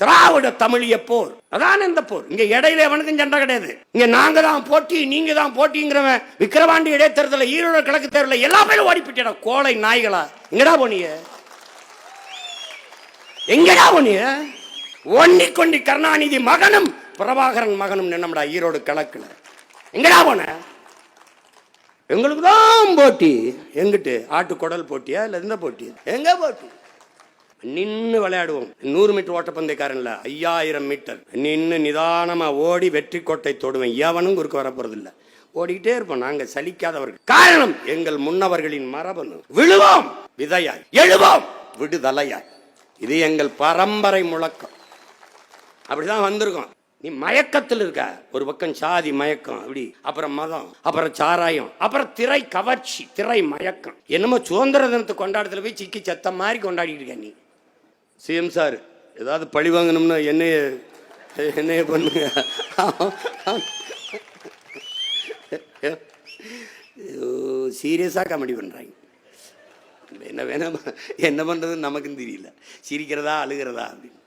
திராவிட தமிழிய போர். அதான் இந்த போர். இங்க இடையில எவனுக்கும் சண்டை கிடையாது. இங்க நாங்க தான் போட்டி நீங்க தான் போட்டிங்கிறவன் விக்கிரவாண்டி இடைத்தேர்தல ஈரோடு கிழக்கு தேர்தல எல்லா பேரும் ஓடிப்பிட்டா கோலை நாய்களா? எங்கடா போனிய எங்கடா போனிய ஒன்னி கொண்டி கருணாநிதி மகனும் பிரபாகரன் மகனும் நின்னம்டா ஈரோடு கிழக்குல. எங்கடா போன? எங்களுக்கு தான் போட்டி. எங்கிட்டு? ஆட்டு குடல் போட்டியா இல்ல இந்த போட்டி எங்க போட்டி? நின்று விளையாடுவோம். நூறு மீட்டர் ஓட்டப்பந்தயக்காரன்ல ஐயாயிரம் மீட்டர். நின்று நிதானமா ஓடி வெற்றி கோட்டை தொடுவேன். எவனும் குறுக்க வரப்போறது இல்லை ஓடிக்கிட்டே இருப்போம். நாங்க சலிக்காதவர்கள். காரணம் எங்கள் முன்னவர்களின் மரபணு. விழுவோம். விதையாய். எழுவோம். விடுதலையாய். இது எங்கள் பரம்பரை முழக்கம். அப்படிதான் வந்திருக்கோம். நீ மயக்கத்தில் இருக்க. ஒரு பக்கம் சாதி மயக்கம் அப்படி. அப்புறம் மதம் அப்புறம் சாராயம் அப்புறம் திரை கவர்ச்சி திரை மயக்கம். என்னமோ சுதந்திர தினத்தை கொண்டாடத்துல போய் சிக்கி செத்த மாதிரி கொண்டாடிட்டு இருக்க நீ. சிஎம் சார் ஏதாவது பழி வாங்கணும்னா என்னைய என்னைய பண்ணுங்க. சீரியஸாக காமெடி பண்ணுறாங்க என்ன வேணாம் என்ன பண்ணுறதுன்னு நமக்கும் தெரியல. சிரிக்கிறதா அழுகிறதா அப்படின்னு.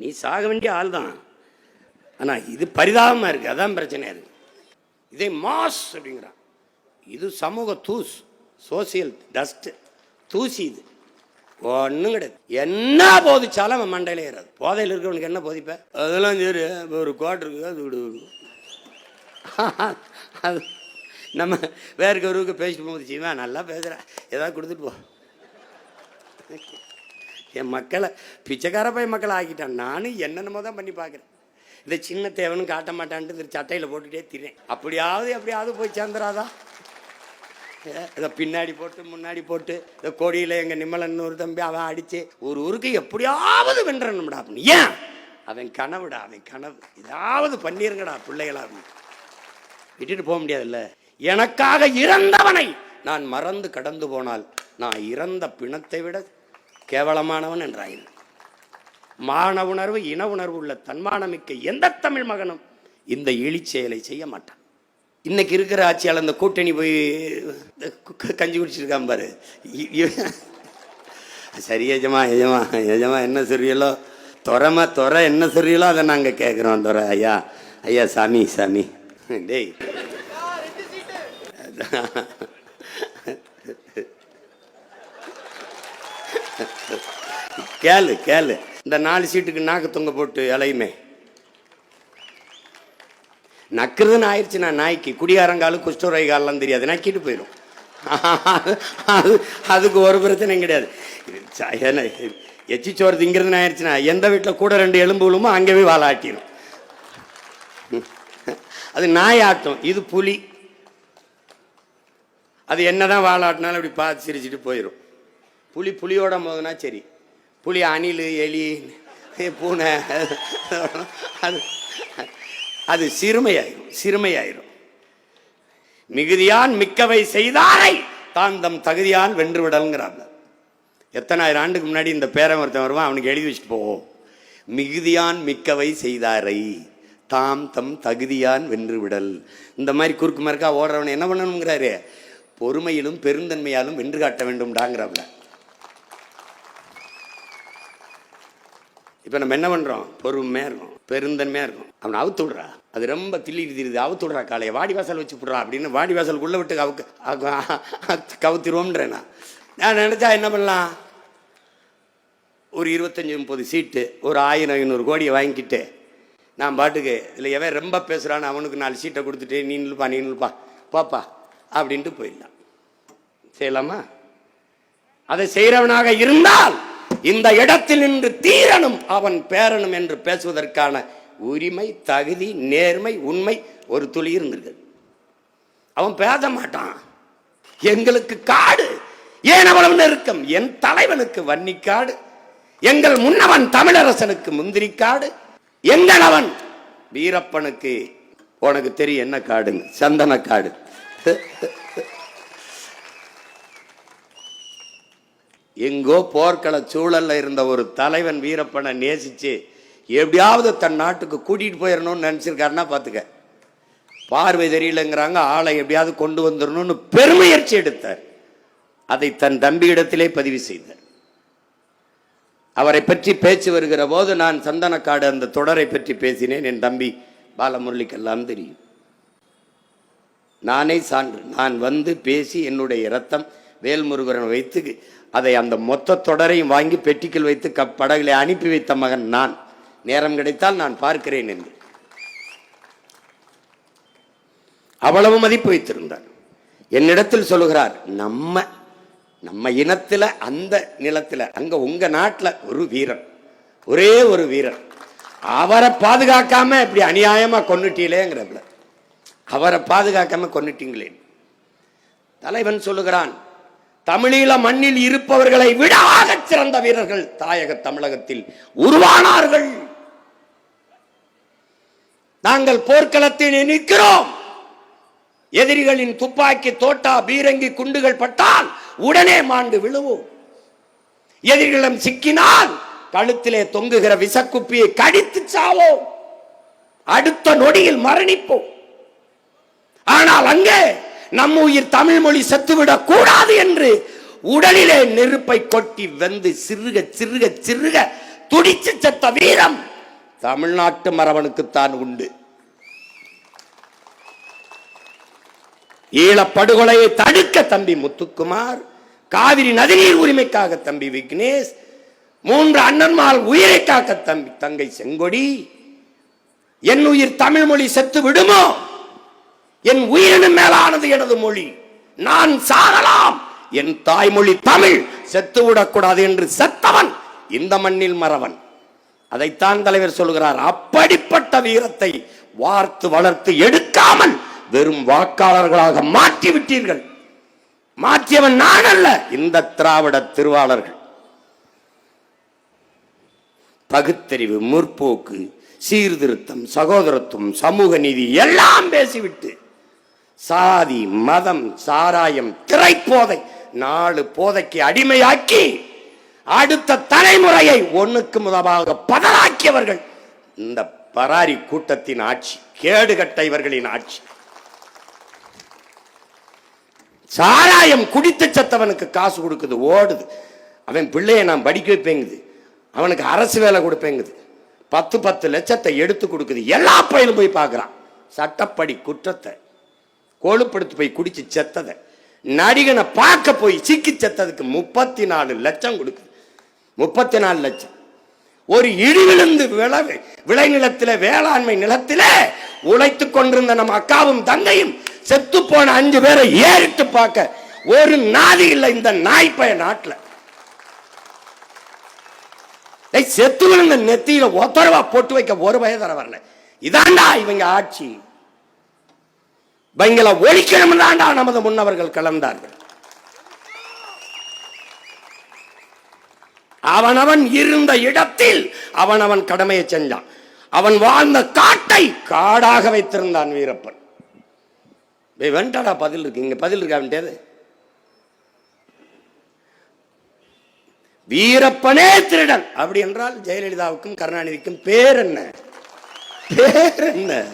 நீ சாக வேண்டிய ஆள் தான். ஆனால் இது பரிதாபமாக இருக்குது அதான் பிரச்சனையாக இருக்குது இதே மாஸ் அப்படிங்கிறான். இது சமூக தூஸ். சோசியல் டஸ்ட்டு தூசி இது. ஒன்றும் கிடையாது. என்ன போதிச்சாலும் அவன் மண்டையில ஏறாது. போதையில் இருக்கிறவனுக்கு என்ன போதிப்ப? அதெல்லாம் சரி ஒரு கோட் இருக்குது அது விடு. அது நம்ம வேறு ஒருவுக்கு பேசிட்டு போகும்போது சிவன் நல்லா பேசுகிறேன் ஏதாவது கொடுத்துட்டு போ. என் மக்களை பிச்சைக்கார பையன் மக்களை ஆக்கிட்டான். நானும் என்னென்னமோ தான் பண்ணி பார்க்குறேன். இந்த சின்ன தேவனும் காட்ட மாட்டான்ட்டு சட்டையில் போட்டுட்டே திரேன் அப்படியாவது எப்படியாவது போய் சேர்ந்துராதா இதை பின்னாடி போட்டு முன்னாடி போட்டு இந்த கொடியில் எங்கள் நிம்மலன் ஒரு தம்பி அவன் அடித்து ஒரு ஊருக்கு எப்படியாவது வென்றணும்டா அப்படின்னு ஏன்? அவன் கனவுடா அவன் கனவு. ஏதாவது பண்ணிருங்கடா பிள்ளைகளா விட்டுட்டு போக முடியாதுல்ல. எனக்காக இறந்தவனை நான் மறந்து கடந்து போனால் நான் இறந்த பிணத்தை விட கேவலமானவன் என்றாயின். மான உணர்வு இன உணர்வு உள்ள தன்மானமிக்க எந்த தமிழ் மகனும் இந்த இழிச் செயலை செய்ய மாட்டான். இன்னைக்கு இருக்கிற ஆட்சியாளர் இந்த கூட்டணி போய் கஞ்சி குடிச்சிருக்கான் பாரு. சரி எஜமா எஜமா எஜமா என்ன சொல்றீங்களோ? துறமா துறை என்ன சொல்றீங்களோ அதை நாங்கள் கேட்குறோம் துறை ஐயா. ஐயா சாமி சாமி. டேய். கேளு கேளு. இந்த நாலு சீட்டுக்கு நாக்கு தொங்க போட்டு இலையுமே நக்குறதுன்னு ஆயிடுச்சுன்னா நாய்க்கு குடியாரங்காலும் குஷ்டரோகாலாம் தெரியாது. நக்கிட்டு போயிடும் அது அதுக்கு ஒரு பிரச்சனையும் கிடையாது. ச- எச்சி சோறு திங்கிறதுன்னு ஆயிடுச்சுன்னா எந்த வீட்டில் கூட ரெண்டு எலும்பு விழுமோ அங்கே போய் வாழாட்டிடும் அது நாய் ஆட்டம் இது புலி. அது என்னதான் வாழாட்டினாலும் அப்படி பார்த்து சிரிச்சிட்டு போயிடும் புலி புலியோட போதுனா சரி. புலி அணில் எலி பூனை அது அது சிறுமையாயிரும் சிறுமையாயிரும். மிகுதியான் மிக்கவை செய்தாரை தான் தம் தகுதியால் வென்று விடல்ங்கிறாங்க எத்தனாயிரம் ஆண்டுக்கு முன்னாடி இந்த பேரன் ஒருத்தன் வருவான் அவனுக்கு எழுதி வச்சுட்டு போவோம் மிகுதியான் மிக்கவை செய்தாரை தாம் தம் தகுதியான் வென்று விடல். இந்த மாதிரி குறுக்கு மறுக்கா ஓடுறவனை என்ன பண்ணணுங்கிறாரு? பொறுமையிலும் பெருந்தன்மையாலும் வென்று காட்ட வேண்டும்டாங்கிறவங்க இப்போ நம்ம என்ன பண்ணுறோம் பொறுமையாக இருக்கும். பெருந்தன்மையாக இருக்கும். அவனை அவுத்து விடுறா. அது ரொம்ப தில்லி திருது அவுத்து விட்றா காலையை. வாடி வாசல் வச்சு விட்றா அப்படின்னு வாடி வாசலுக்குள்ளே விட்டு அவுக்கு அவுக்கு- கவுத்திருவோம்ன்றேன் நான். நான் நினச்சா என்ன பண்ணலாம்? ஒரு இருபத்தஞ்சி முப்பது சீட்டு ஒரு ஆயிரம் ஐநூறு கோடியை வாங்கிக்கிட்டு நான் பாட்டுக்கு இல்லை எவன் ரொம்ப பேசுகிறான்னு அவனுக்கு நாலு சீட்டை கொடுத்துட்டு நீ நில்லுப்பா நீ நில்லுப்பா பாப்பா அப்படின்ட்டு போயிடலாம். செய்யலாமா? அதை செய்கிறவனாக இருந்தால் இந்த இடத்தில் நின்று தீரனும் அவன் பேரனும் என்று பேசுவதற்கான உரிமை தகுதி நேர்மை உண்மை ஒரு துளி இருந்திருக்கு. அவன் பேச மாட்டான். எங்களுக்கு காடு ஏன் அவ்வளவு நெருக்கம்? என் தலைவனுக்கு வன்னிக்காடு எங்கள் முன்னவன் தமிழரசனுக்கு முந்திரிக்காடு அவன் வீரப்பனுக்கு உனக்கு தெரியும் என்ன காடுங்க சந்தன காடு எங்கோ போர்க்கள சூழலில் இருந்த ஒரு தலைவன் வீரப்பனை நேசிச்சு எப்படியாவது தன் நாட்டுக்கு கூட்டிகிட்டு போயிடணும்னு நினச்சிருக்காருன்னா பார்த்துக்க பார்வை தெரியலங்கிறாங்க ஆளை எப்படியாவது கொண்டு வந்துடணும்னு பெருமுயற்சி எடுத்தார். அதை தன் தம்பி இடத்திலே பதிவு செய்தார். அவரை பற்றி பேச்சு வருகிற போது நான் சந்தனக்காடு அந்த தொடரை பற்றி பேசினேன். என் தம்பி பாலமுரளிக்கெல்லாம் தெரியும். நானே சான்று நான் வந்து பேசி என்னுடைய ரத்தம் வேல்முருகரன் வைத்து அதை அந்த மொத்த தொடரையும் வாங்கி பெட்டிக்கில் வைத்து கப் படகளை அனுப்பி வைத்த மகன் நான். நேரம் கிடைத்தால் நான் பார்க்கிறேன் என்று. அவ்வளவு மதிப்பு வைத்திருந்தார். என்னிடத்தில் சொல்லுகிறார் நம்ம நம்ம இனத்துல அந்த நிலத்துல அங்க உங்க நாட்டில் ஒரு வீரன் ஒரே ஒரு வீரன். அவரை பாதுகாக்காம இப்படி அநியாயமா கொண்டுட்டீங்களேங்கிறப்பல அவரை பாதுகாக்காம கொண்டுட்டீங்களேன் தலைவன் சொல்லுகிறான் தமிழீழ மண்ணில் இருப்பவர்களை விட சிறந்த வீரர்கள் தாயக தமிழகத்தில் உருவானார்கள். நாங்கள் போர்க்களத்தில் நிற்கிறோம் எதிரிகளின் துப்பாக்கி தோட்டா பீரங்கி குண்டுகள் பட்டால் உடனே மாண்டு விழுவோம். எதிரிகளிடம் சிக்கினால் கழுத்திலே தொங்குகிற விசக்குப்பியை கடித்து சாவோம். அடுத்த நொடியில் மரணிப்போம். ஆனால் அங்கே நம்ம உயிர் தமிழ் மொழி செத்துவிடக் கூடாது என்று உடலிலே நெருப்பை கொட்டி வந்து சிறுக சிறுக சிறுக துடிச்சு செத்த வீரம் தமிழ்நாட்டு மரபனுக்குத்தான் உண்டு. ஈழப்படுகொலையை தடுக்க தம்பி முத்துக்குமார் காவிரி நதிநீர் உரிமைக்காக தம்பி விக்னேஷ் மூன்று அண்ணன்மால் உயிரை காக்க தம்பி தங்கை செங்கொடி. என் உயிர் தமிழ் மொழி செத்து விடுமோ என் உயிரினும் மேலானது எனது மொழி. நான் சாகலாம். என் தாய்மொழி தமிழ். செத்து விடக்கூடாது என்று செத்தவன் இந்த மண்ணில் மறவன். அதைத்தான் தலைவர் சொல்கிறார். அப்படிப்பட்ட வீரத்தை வார்த்து வளர்த்து எடுக்காமல் வெறும் வாக்காளர்களாக மாற்றி விட்டீர்கள் மாற்றியவன் நான் அல்ல இந்த திராவிட திருவாளர்கள். பகுத்தறிவு முற்போக்கு சீர்திருத்தம் சகோதரத்துவம் சமூக நீதி எல்லாம் பேசிவிட்டு சாதி மதம் சாராயம் திரைப்போதை நாலு போதைக்கு அடிமையாக்கி அடுத்த தலைமுறையை ஒண்ணுக்கு முதலாக பதராக்கியவர்கள் இந்த பராரி கூட்டத்தின் ஆட்சி கேடுகட்ட இவர்களின் ஆட்சி. சாராயம் குடித்து செத்தவனுக்கு காசு கொடுக்குது ஓடுது. அவன் பிள்ளைய நான் படிக்க வைப்பேங்குது. அவனுக்கு அரசு வேலை கொடுப்பேங்குது. பத்து பத்து லட்சத்தை எடுத்து கொடுக்குது. எல்லா பையனும் போய் பார்க்குறான். சட்டப்படி குற்றத்தை கோழுப்படுத்து போய் குடிச்சு செத்ததை. நடிகனை பார்க்க போய் சிக்கி செத்ததுக்கு முப்பத்தி நாலு லட்சம் கொடுக்குது. முப்பத்தி நாலு லட்சம். ஒரு இடி விழுந்து விளை விளைநிலத்தில வேளாண்மை நிலத்தில் உழைத்து கொண்டிருந்த நம்ம அக்காவும் தங்கையும் செத்து போன அஞ்சு பேரை ஏறிட்டு பார்க்க ஒரு நாதி இல்லை இந்த நாய்ப்பய நாட்டில். செத்து விழுந்த நெத்தியில ஒத்தரவா போட்டு வைக்க ஒரு வயதர வரல. இதாண்டா இவங்க ஆட்சி. இவங்களை ஒழிக்கணும் தாண்டா நமது முன்னவர்கள் கலந்தார்கள். அவனவன் இருந்த இடத்தில் அவனவன் கடமையை செஞ்சான். அவன் வாழ்ந்த காட்டை காடாக வைத்திருந்தான் வீரப்பன். வெண்டாடா பதில் இருக்கு. இங்க பதில் இருக்கா அவன்கிட்ட வீரப்பனே திருடன். அப்படி என்றால் ஜெயலலிதாவுக்கும் கருணாநிதிக்கும் பேர் என்ன? பேர் என்ன?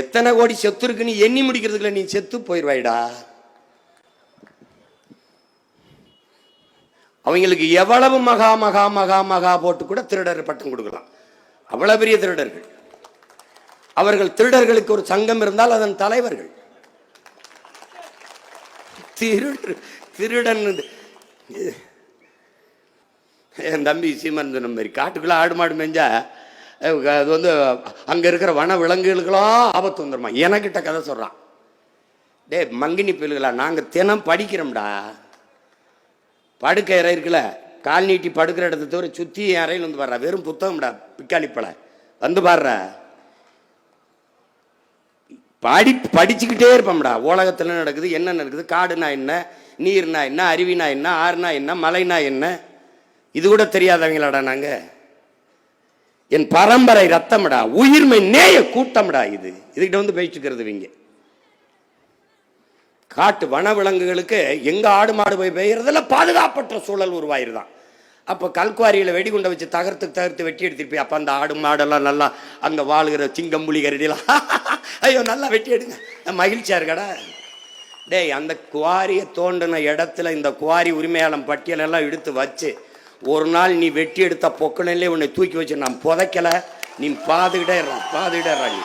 எத்தனை கோடி செத்து இருக்குன்னு எண்ணி முடிக்கிறதுக்குள்ள நீ செத்து போயிடுவாயிடா அவங்களுக்கு எவ்வளவு மகா மகா மகா மகா போட்டு கூட திருடர் பட்டம் கொடுக்கலாம். அவ்வளவு பெரிய திருடர்கள். அவர்கள் திருடர்களுக்கு ஒரு சங்கம் இருந்தால் அதன் தலைவர்கள். திருடு திருடன். என் தம்பி சீமன் சொன்ன மாதிரி காட்டுக்குள்ள ஆடு மாடு மேஞ்சா அது வந்து அங்கே இருக்கிற வன விலங்குகளுக்கெல்லாம் ஆபத்து வந்துடுமா எனக்கிட்ட கதை சொல்கிறான் டேய் மங்கினி புயல்களா நாங்கள் தினம் படிக்கிறோம்டா. படுக்கை இறை இருக்குல்ல கால் நீட்டி படுக்கிற இடத்த தவிர சுற்றி என் அறையில் வந்து பாடுறா. வெறும் புத்தகம்டா பிக்காளிப்பழ வந்து பாடுற. படி படிச்சுக்கிட்டே இருப்போம்டா. உலகத்தில் நடக்குது என்ன நடக்குது காடுனா என்ன நீர்னா என்ன அருவினா என்ன ஆறுனா என்ன மலைனா என்ன? இது கூட தெரியாதவங்களாடா நாங்கள் என் பரம்பரை ரத்தம்டா உயிர்மை நேய கூட்டம்டா இது. இதுகிட்ட வந்து பேசிட்டுக்கிறது இவங்க. காட்டு வனவிலங்குகளுக்கு எங்க ஆடு மாடு போய் பெய்யறதுல பாதுகாப்பற்ற சூழல் உருவாயிருதான். அப்போ கல்குவாரியில் வெடிகுண்டை வச்சு தகர்த்து தகர்த்து வெட்டி எடுத்துட்டு போய் அப்போ அந்த ஆடு மாடெல்லாம் நல்லா அங்கே வாழுகிற சிங்கம் புலி கரடிலாம் ஐயோ நல்லா வெட்டி எடுங்க. மகிழ்ச்சியாக இருக்கடா. டேய் அந்த குவாரியை தோண்டின இடத்துல இந்த குவாரி உரிமையாளம் பட்டியலெல்லாம் எடுத்து வச்சு ஒரு நாள் நீ வெட்டி எடுத்த பொக்கணிலே உன்னை தூக்கி வச்சு நான் புதைக்கல. நீ பாதுகிட்டே இருறான் பாதுகிட்டே இருறான் நீ